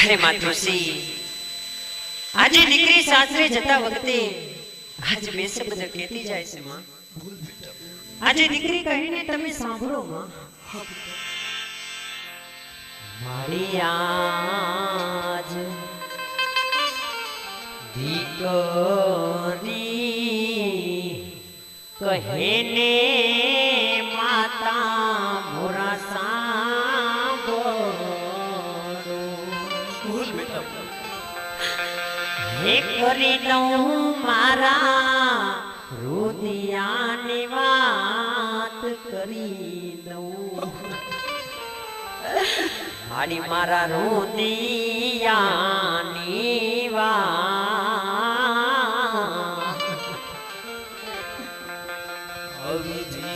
અરે માતૃશ્રી આજે દીકરી સાસરે જતા વખતે આજ બે શબ્દ કહેતી જાય છે માં. આજે દીકરી કહીને તમે સાંભળો માં. મારી આજ દીકરી કહેને હે કરી દઉં મારા રુદિયાની વાત કરી દઉં. મારી મારા રુદિયાની વાત. અવધિ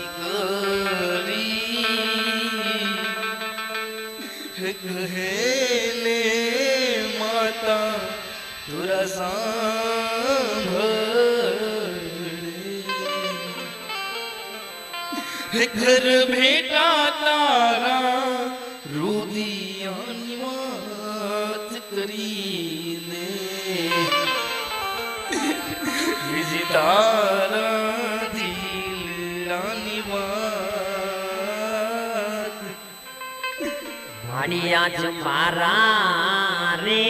સાંભળે. ઘર ભેટા તારા, રુદિયાની વાત કરીને. તારા દિલની વાત. મારી આજ મારા રે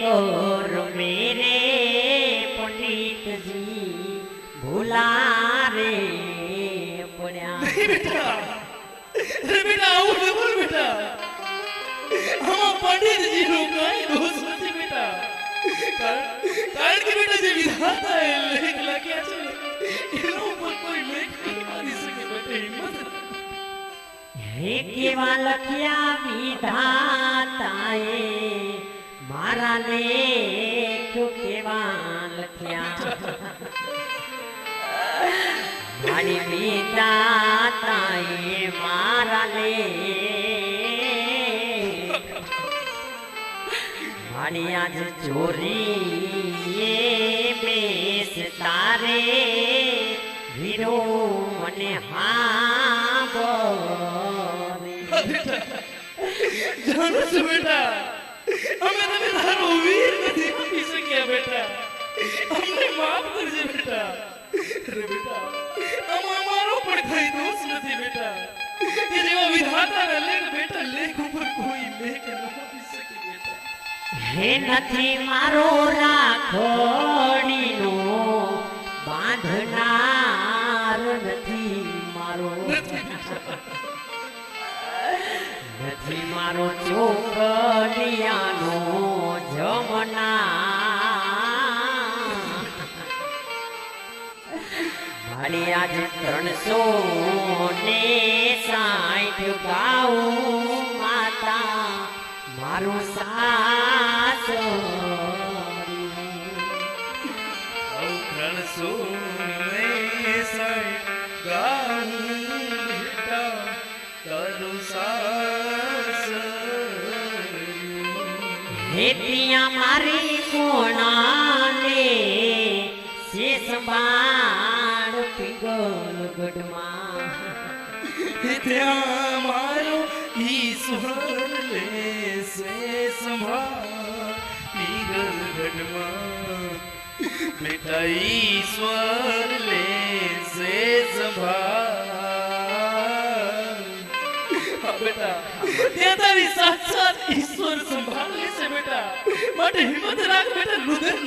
કોર પડ્યા બેટા અરે બેટા આવું ન બોલ બેટા. આમાં પંડિતજી નું કઈ દોષ નથી બેટા. કારણ કે બેટા જે વિધાતાએ લેખ લખ્યા છે એના ઉપર કોઈ લેખ નહીં મારી શકે, બેટા હિંમત હે કેવા લખ્યા વિધાતાએ, મારા લેખ કેવા લખ્યા? મારી વિધાતાએ મારા લેખ મારી આજ ચોરી બેસ તારે. વીરો મને હા જાણો છો બેટા. અરે અમારો પણ કઈ નથી બેટા નથી મારો બાંધનાર નથી મારો. નથી મારો ચોકડિયાનો જમના મારી આજ ત્રણસો ને સાઠ ગાઉં માતા, મારું સાસ ત્રણસો ને સાઠ મારી કોણા ને શેષ ત્યાં મારો ઈશ્વર લેશે સંભાળ પીગલ ગઢમાં બેટા ઈશ્વર લેશે સંભાળ બેટા. ત્યાં તારી સાક્ષાત ઈશ્વર સંભાળ લેશે, બેટા. માટે હિંમત રાખ, બેટા, રુદન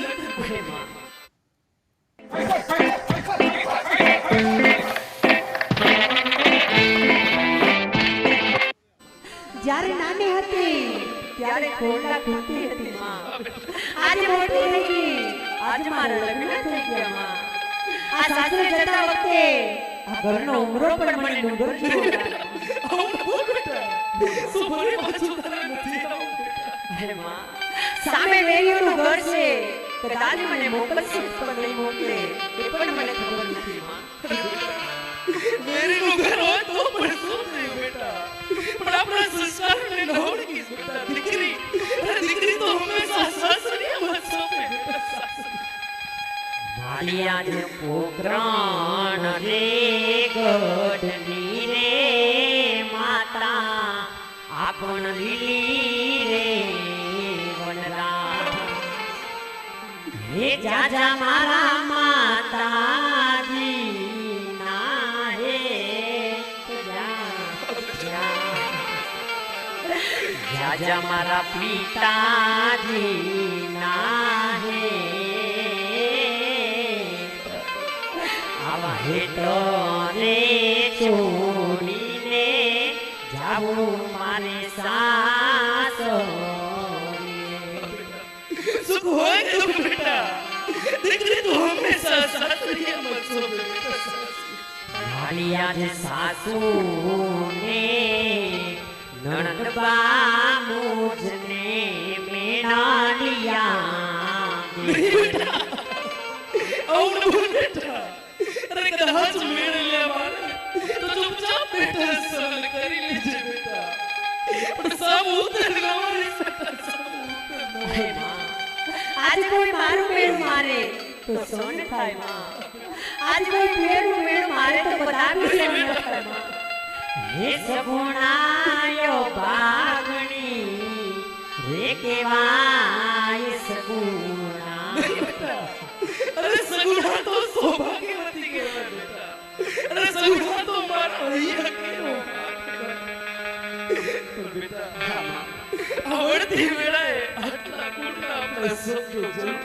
ન જ્યારે નાની હતી, ત્યારે કોરડા ખૂંદતી હતી માં. આજે મોટી થઈ ગઈ. આજે મારા લગ્ન થઈ ગયા માં. આ સાસરે જતા વખતે આ ઘરનો ઉમરો પણ મને ડુંગર જેવો ફરી પાછું તારે નથી માં, સામે વેલીનું ઘર છે કદાચ મને મોકલશે પણ નહીં મોકલે, એ પણ મને ખબર નથી, માં. મેરીનું ઘર હોય તો પણ શું? આપણા સંસ્કારોને ન બેટા દીકરી દીકરી તો હંમેશા સાસરીયામાં જ સોંપે સાસરી મારી આજે પોકરણ રે ગઢની રે માતા આપણ લીલી રે હે જાજા મારા માતાજી જાજા મારા પિતાજી ના હે આવા હેતો ને છોડીને જાવું મારે સાસો સુખ હોય તો બેટા? દીકરી તું હંમેશા બેટા સાસુ ને નણંદબા મુજને મેનાલિયા આવું ન બોલ બેટા અરે કદાચ મેળ લેવા આવે તો ચૂપચાપ બેટા સહન કરી લેજે બેટા પણ સામ ઉતર લાવવાની બેટા સામ ઉતર હે માં, આજે કોઈ મારું મેળ મારે તો સોન થાય આજે કોઈ મેળ મારે તો બધા બી સગુણાયો ભાગણી. રે કેવાય સગુણા અરે સગુણા તો સૌભાગ્યવતી કહેવાય અરે સગુણા તો મારા અહીંયા કેવો બેટા આવડતી વેળાએ આટલા ગુણના આપણા શબ્દો જરૂર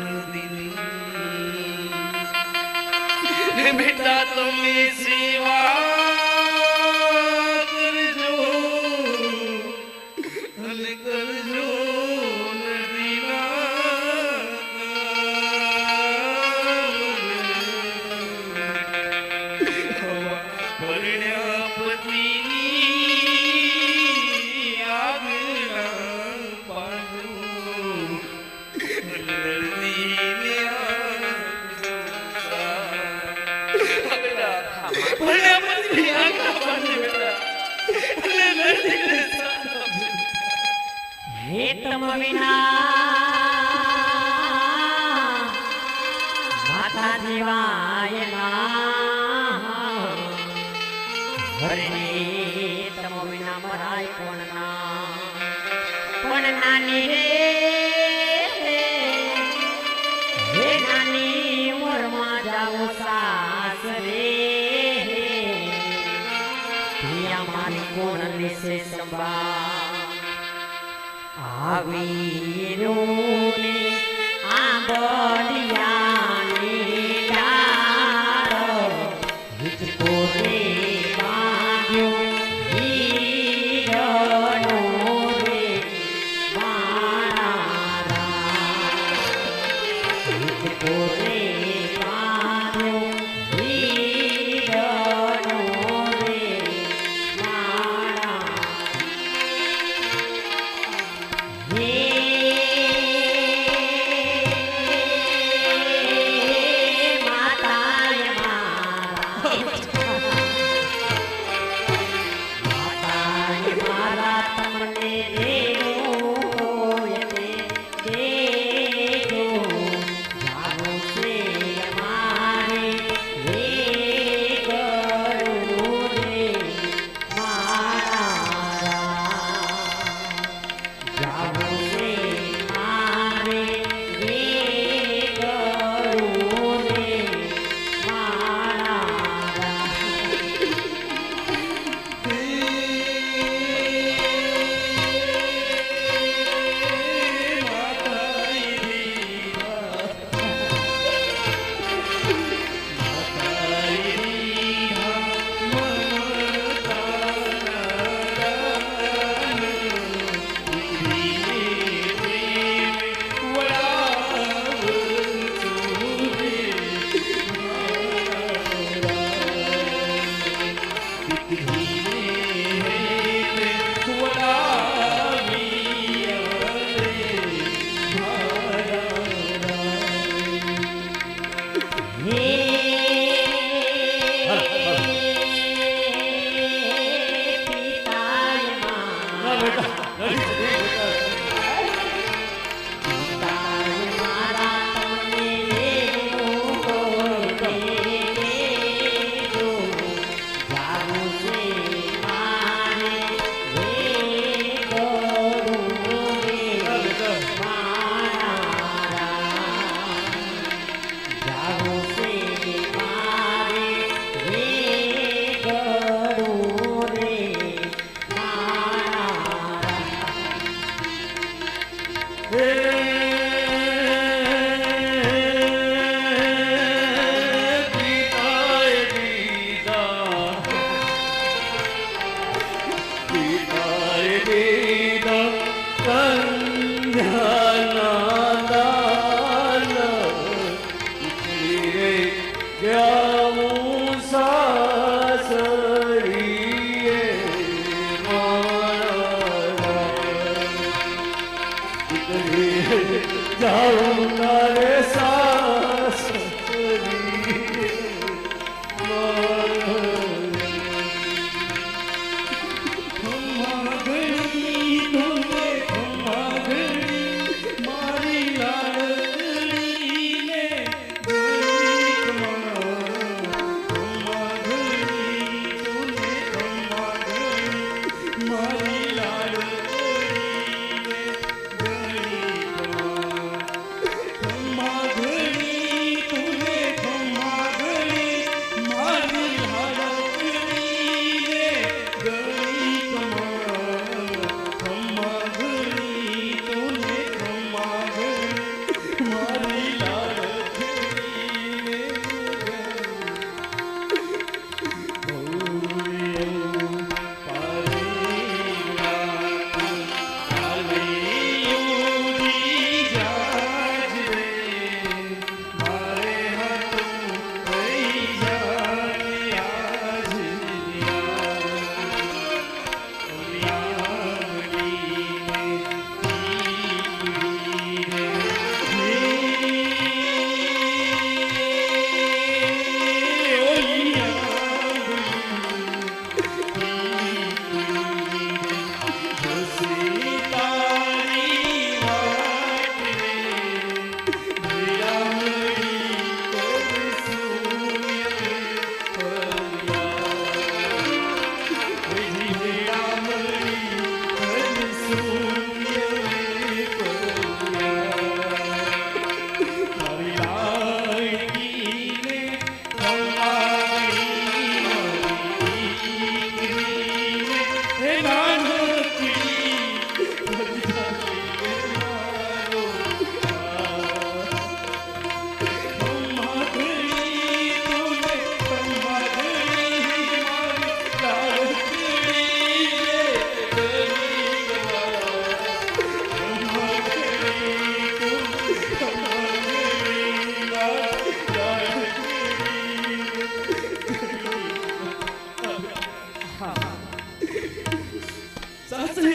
સાસુનદીની હે બેટા તમે સેવા હે તમ વિના. માતા જીવાય હિચકો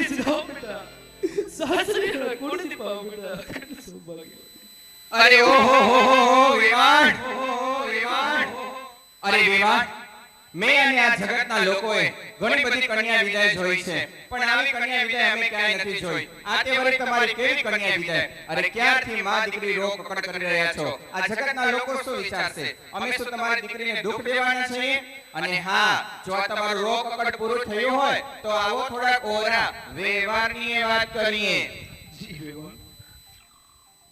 ಸಿದ್ಧಾಂ અરે ઓ હો હો અરે વિવાન મે અને આ જગતના લોકોએ ઘણી બધી કન્યા વિદાય જોઈ છે પણ આવી કન્યા વિદાય અમે ક્યાંય નથી જોઈ આ તે વરે તમારી કેવી કન્યા વિદાય અરે ક્યારથી માં દીકરી રો પકડ કરી રહ્યા છો આ જગતના લોકો શું વિચારશે અમે શું તમારી દીકરીને દુઃખ દેવાના છીએ અને હા જો તમારું રોગ કકડ પૂરું થયું હોય તો આવો થોડા કોરા વેવારની વાત કરીએ.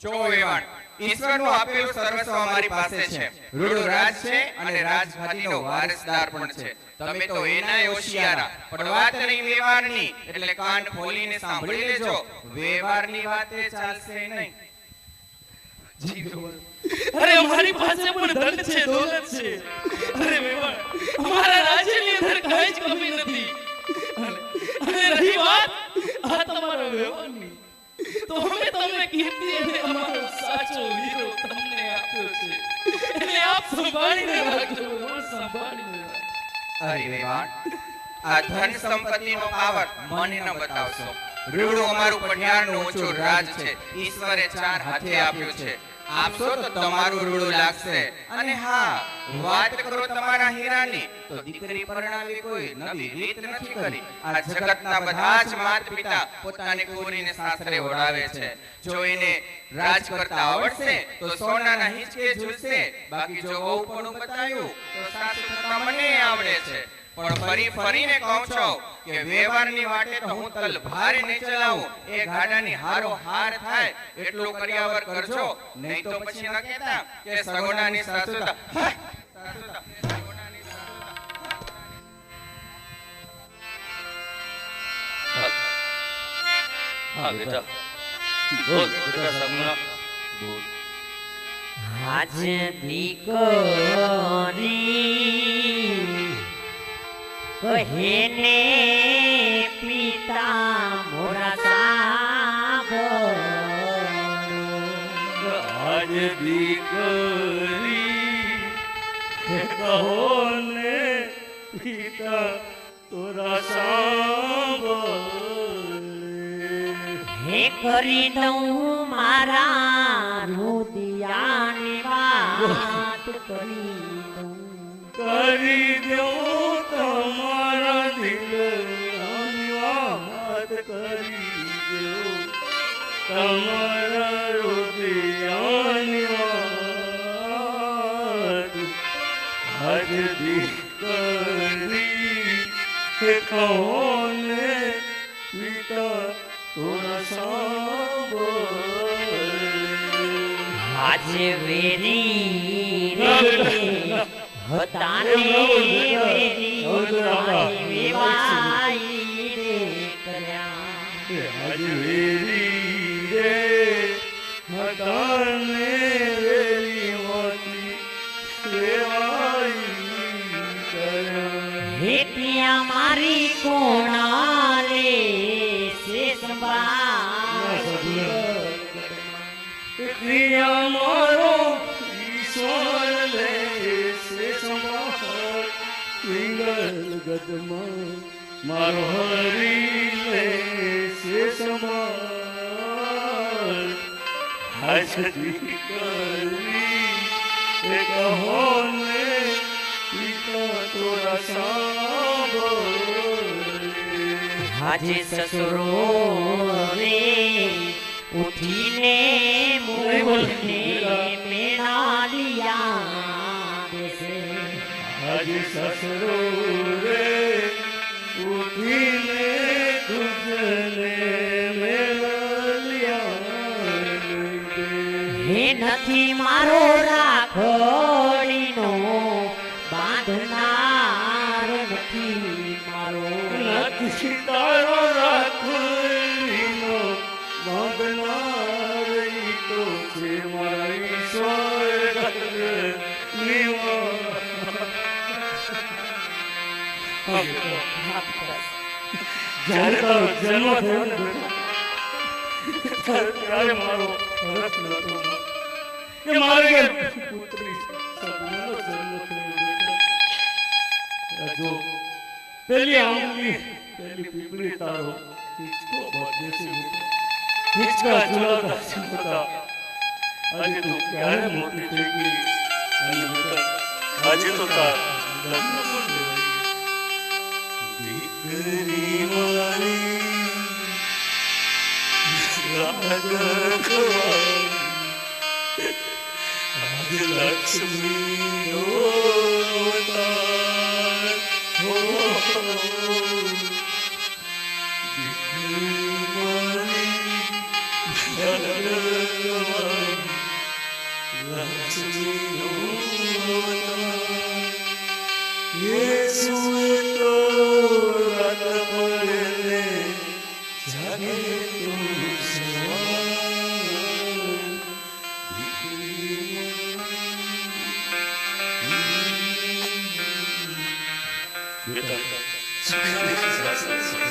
જો વેવાણ. ઈશ્વરનું આપેલું સર્વસ્વ અમારી પાસે છે. રૂડું રાજ છે અને રાજગાદીનો વારસદાર પણ છે. તમે તો એના હોશિયારા પણ વાત નહીં વેવારની એટલે કાન ખોલીને સાંભળી લેજો. વેવારની વાતે ચાલશે નહીં. અરે, અમારી પાસે પણ ધન છે, દોલત છે. અરે વેવાણ અમારા રાજ્યની અંદર કઈ જ કમી નથી. અને રહી વાત આ તમારા વેવાણની તો અમે તમને કીર્તિ અને અમારો સાચો વીરો તમને આપ્યો છે. એટલે આપ સંભાળીને રાખજો સંભાળીને. અરે વેવાણ આ ધન સંપત્તિનો પાવર મને ન બતાવશો. રૂડું અમારું પઢિયારનું ઓછું રાજ છે. ઈશ્વરે ચાર હાથે આપ્યું છે. આપશો તો તમારું રૂડું લાગશે. અને હા વાત કરો તમારા હીરાની, તો દીકરી પરણાવી કોઈ નવી રીત નથી કરી. આ જગતના બધા જ માત પિતા પોતાની કુંવરીને સાસરે ઓઢાવે છે. જો એને રાજ કરતા આવડશે, તો સોનાના હિંચકે ઝૂલશે. બાકી જો વહુ પણ બતાવ્યું, તો સાસુ મને આવડે છે. પણ ફરી ફરીને કહું છું કે વ્યવહારની વાટે તો હું તલ ભારે નહીં ચલાવું એ ગાડાની હારો હાર થાય એટલું કર્યાવર કરજો. નહીં તો પછી ન કહેતા કે સગોડાની સાસુતા હા, સાસુતા, સગોડાની સાસુતા. હા. બેટા. બોલ બેટા સગુણા બોલ. આજ દીકરી કહેને પિતા મોરા સાંભળો આજ દીકરી કહો ને પિતા તોરા સાંભળે હે કરી દઉં મારા રુદિયાની વાત કરી દઉં. કરી કરી દો તમારા વાત આજ દીકરી કહો આજે વેરી રે હતા ને વેરી હજવેરી રે મતાને વેરી મોતી સેવાઈ કર્યા હે પિયા મારી કોણાલે સંભાળ ક્રિયા મારો હરી સે સંભાળ હાજરી કરી એ કહો ને પિતા તોરા સાંભળે આજે સસુરો રે ઉઠીને સસરો રે ઉઠીને ગુજરે નથી મારો રાખડીનો. બાંધનાર નથી મારો. નથી તારો રાખડીનો. બાંધનાર તો છે મારી ઈશ્વર જ્યારે તારો જન્મ થયો ત્યારે મારો હરખ નહોતો કે મારે પુત્રી સગુણાનો જન્મ થયો જો પેલી આંબલી પેલી પીપળી તારો હિંચકો બાંધે છે બેટા. હિંચકા આજે તું ક્યારે મોટી થઈ ગઈ? અને બેટા આજે તો તાર લગ્ન પણ દીકરી મારી રાગ ખવાય. આજે લક્ષ્મીનો અવતાર. હો. દીકરી મારી બેટા સુખી સાસરે સુખી